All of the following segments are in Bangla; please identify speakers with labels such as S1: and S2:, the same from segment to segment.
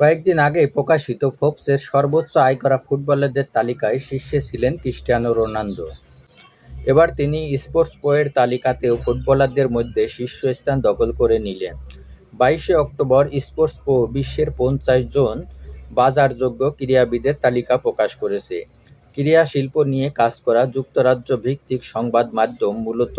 S1: কয়েকদিন আগে প্রকাশিত ফোর্বসের সর্বোচ্চ আয় করা ফুটবলারদের তালিকায় শীর্ষে ছিলেন ক্রিস্টিয়ানো রোনালদো। এবার তিনি স্পোর্টস পোয়ের তালিকাতেও ফুটবলারদের মধ্যে শীর্ষস্থান দখল করে নিলেন। বাইশে অক্টোবর স্পোর্টস পো বিশ্বের পঞ্চাশ জন বাজারযোগ্য ক্রীড়াবিদের তালিকা প্রকাশ করেছে। ক্রীড়া শিল্প নিয়ে কাজ করা যুক্তরাজ্য ভিত্তিক সংবাদ মাধ্যম মূলত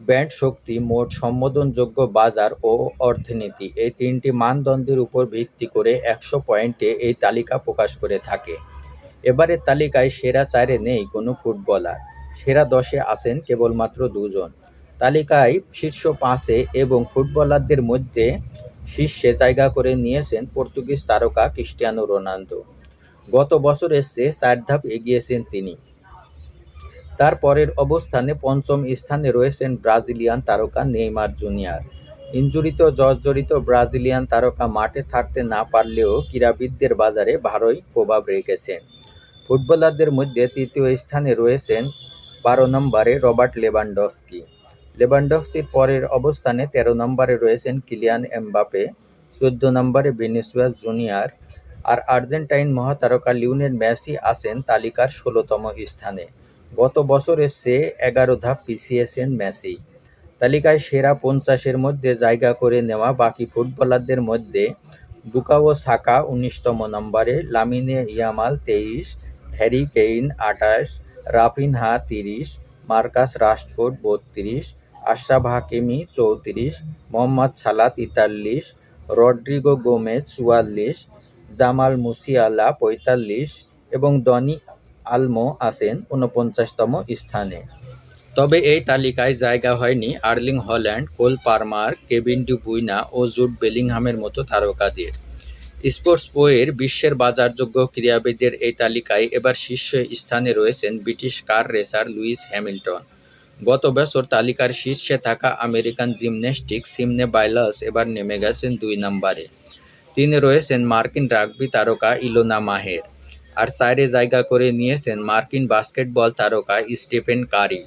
S1: ব্যান্ড শক্তি, মোট সম্বোধনযোগ্য বাজার ও অর্থনীতি এই তিনটি মানদণ্ডের উপর ভিত্তি করে একশো পয়েন্টে এই তালিকা প্রকাশ করে থাকে। এবারের তালিকায় সেরা চারে নেই কোনো ফুটবলার। সেরা দশে আছেন কেবলমাত্র দুজন। তালিকায় শীর্ষ পাঁচে এবং ফুটবলারদের মধ্যে শীর্ষে জায়গা করে নিয়েছেন পর্তুগিজ তারকা ক্রিস্টিয়ানো রোনালদো। গত বছরের চেয়ে চার ধাপ এগিয়েছেন তিনি। তার পরের অবস্থানে পঞ্চম স্থানে রয়েছেন ব্রাজিলিয়ান তারকা নেইমার জুনিয়র। ইনজুরিতে জর্জরিত ব্রাজিলিয়ান তারকা মাঠে থাকতে না পারলেও ক্রীড়াবিদদের বাজারে ভালোই প্রভাব রেখেছেন। ফুটবলারদের মধ্যে তৃতীয় স্থানে রয়েছেন বারো নম্বরে রবার্ট লেবান্ডস্কি লেবান্ডস্কির পরের অবস্থানে তেরো নম্বরে রয়েছেন কিলিয়ান এমবাপে চোদ্দ নম্বরে ভিনিসিয়াস জুনিয়র আর আর্জেন্টাইন মহাতারকা লিওনেল মেসি আছেন তালিকার ষোলোতম স্থানে। গত বছরের চেয়ে এগারো ধাপ পিছিয়েছেন মেসি। তালিকায় সেরা পঞ্চাশের মধ্যে জায়গা করে নেওয়া বাকি ফুটবলারদের মধ্যে বুকাও সাকা উনিশতম নম্বরে, লামিনে ইয়ামাল তেইশ, হ্যারি কেইন আঠাশ, রাফিনহা তিরিশ, মার্কাস রাশফোর্ড বত্রিশ, আশরাফ হাকিমি চৌত্রিশ, মোহাম্মদ সালাত ইতাল্লিশ, রড্রিগো গোমেজ চুয়াল্লিশ, জামাল মুসিয়ালা পঁয়তাল্লিশ এবং ডনি আলমো আছেন ঊনপঞ্চাশতম স্থানে। তবে এই তালিকায় জায়গা হয়নি Erling Haaland, Cole Palmer, Kevin De Bruyne ও জুট বেলিংহামের মতো তারকাদের। স্পোর্টস বইয়ের বিশ্বের বাজারযোগ্য ক্রীড়াবিদের এই তালিকায় এবার শীর্ষ স্থানে রয়েছেন British car racer Lewis Hamilton. গত বছর তালিকার শীর্ষে থাকা আমেরিকান জিমন্যাস্টিক সিমনে বাইলাস এবার নেমে গেছেন দুই নম্বরে। তিনি রয়েছেন মার্কিন রাগবি তারকা ইলোনা মাহের। আর সাইডে জায়গা করে নিয়েছেন মার্কিন বাস্কেটবল তারকা স্টিফেন কারি।